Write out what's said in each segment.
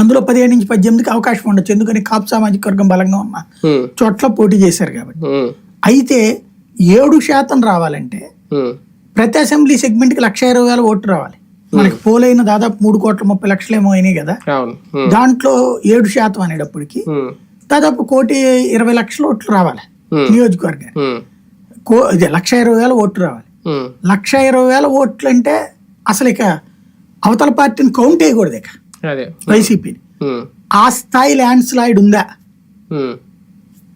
అందులో పదిహేడు నుంచి పద్దెనిమిదికి అవకాశం ఉండొచ్చు. ఎందుకని కాపు సామాజిక వర్గం బలంగా ఉన్న. చోట్ల పోటీ చేశారు కాబట్టి. అయితే ఏడు శాతం రావాలంటే ప్రతి అసెంబ్లీ సెగ్మెంట్కి లక్ష ఇరవై వేల ఓట్లు రావాలి. మనకి పోలైన దాదాపు మూడు కోట్ల ముప్పై లక్షలు ఏమో అయినాయి కదా. దాంట్లో ఏడు శాతం అనేటప్పటికి దాదాపు కోటి ఇరవై లక్షల ఓట్లు రావాలి కో ఇది లక్ష ఇరవై వేల ఓట్లు రావాలి. లక్ష ఇరవై వేల ఓట్లు అంటే అసలు ఇక అవతల పార్టీని కౌంట్ చేయకూడదు ఇక. వైసీపీని. ఆ స్థాయి ల్యాండ్ స్లైడ్ ఉందా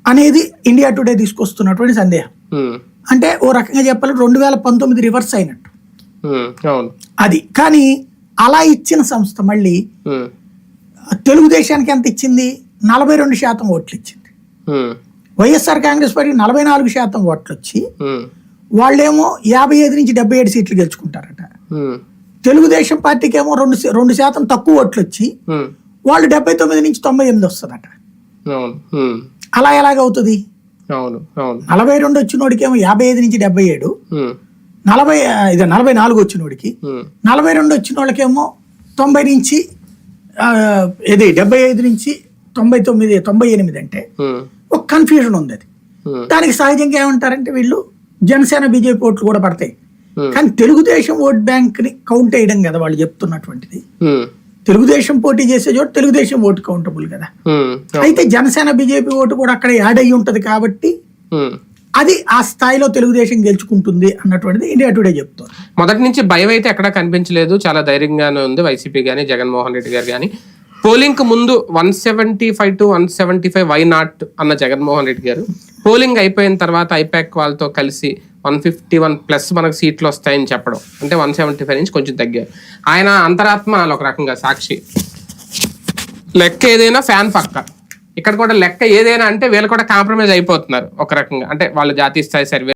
అనేది ఇండియా టుడే తీసుకొస్తున్నటువంటి సందేహం. అంటే ఓ రకంగా చెప్పాలంటే రెండు వేల పంతొమ్మిది రివర్స్ అయినట్టు. అది. కానీ అలా ఇచ్చిన సంస్థ మళ్ళీ తెలుగుదేశానికి ఎంత ఇచ్చింది? నలభై రెండు శాతం ఓట్లు ఇచ్చింది. వైఎస్ఆర్ కాంగ్రెస్ పార్టీ నలభై నాలుగు శాతం ఓట్లు వచ్చి వాళ్ళేమో యాభై ఐదు నుంచి డెబ్బై ఏడు సీట్లు గెలుచుకుంటారట. తెలుగుదేశం పార్టీకి ఏమో రెండు రెండు శాతం తక్కువ ఓట్లు వచ్చి వాళ్ళు డెబ్బై తొమ్మిది నుంచి తొంభై ఎనిమిది వస్తుందట అలా ఎలాగవుతుంది? నలభై రెండు వచ్చినోడికి ఏమో యాభై ఐదు నుంచి డెబ్బై ఏడు. నలభై ఇది నలభై నాలుగు వచ్చినోడికి. నలభై రెండు వచ్చిన వాళ్ళకేమో తొంభై నుంచి ఇది డెబ్బై ఐదు నుంచి తొంభై తొమ్మిది తొంభై ఎనిమిది అంటే ఒక కన్ఫ్యూజన్ ఉంది అది. దానికి సహజంగా ఏమంటారంటే వీళ్ళు జనసేన బీజేపీ ఓట్లు కూడా పడతాయి. కానీ తెలుగుదేశం ఓట్ బ్యాంక్ని కౌంట్ చేయడం కదా వాళ్ళు చెప్తున్నటువంటిది. ఉమ్, తెలుగుదేశం పోటీ చేసే చోట తెలుగుదేశం ఓటు కౌంటబుల్ కదా. ఉమ్, అయితే జనసేన బీజేపీ ఓటు కూడా అక్కడ యాడ్ అయ్యి ఉంటది కాబట్టి. అది ఆ స్థాయిలో తెలుగుదేశం గెలుచుకుంటుంది అన్నటువంటిది ఇండియా టుడే చెప్తుంది. మొదటి నుంచి భయం అయితే ఎక్కడా కనిపించలేదు. చాలా ధైర్యంగానే ఉంది వైసీపీ కానీ జగన్మోహన్ రెడ్డి గారు కానీ పోలింగ్కు ముందు one seventy five to one seventy five why not అన్న జగన్మోహన్ రెడ్డి గారు. పోలింగ్ అయిపోయిన తర్వాత ఐపాక్ వాళ్ళతో కలిసి వన్ ఫిఫ్టీ వన్ ప్లస్ మనకు సీట్లు వస్తాయని చెప్పడం. అంటే వన్ సెవెంటీ ఫైవ్ నుంచి కొంచెం తగ్గారు ఆయన అంతరాత్మ ఒక రకంగా సాక్షి. లెక్క ఏదైనా ఫ్యాన్ పక్క. ఇక్కడ కూడా లెక్క ఏదైనా అంటే వీళ్ళు కూడా కాంప్రమైజ్ అయిపోతున్నారు ఒక రకంగా. అంటే వాళ్ళ జాతీయ స్థాయి సర్వే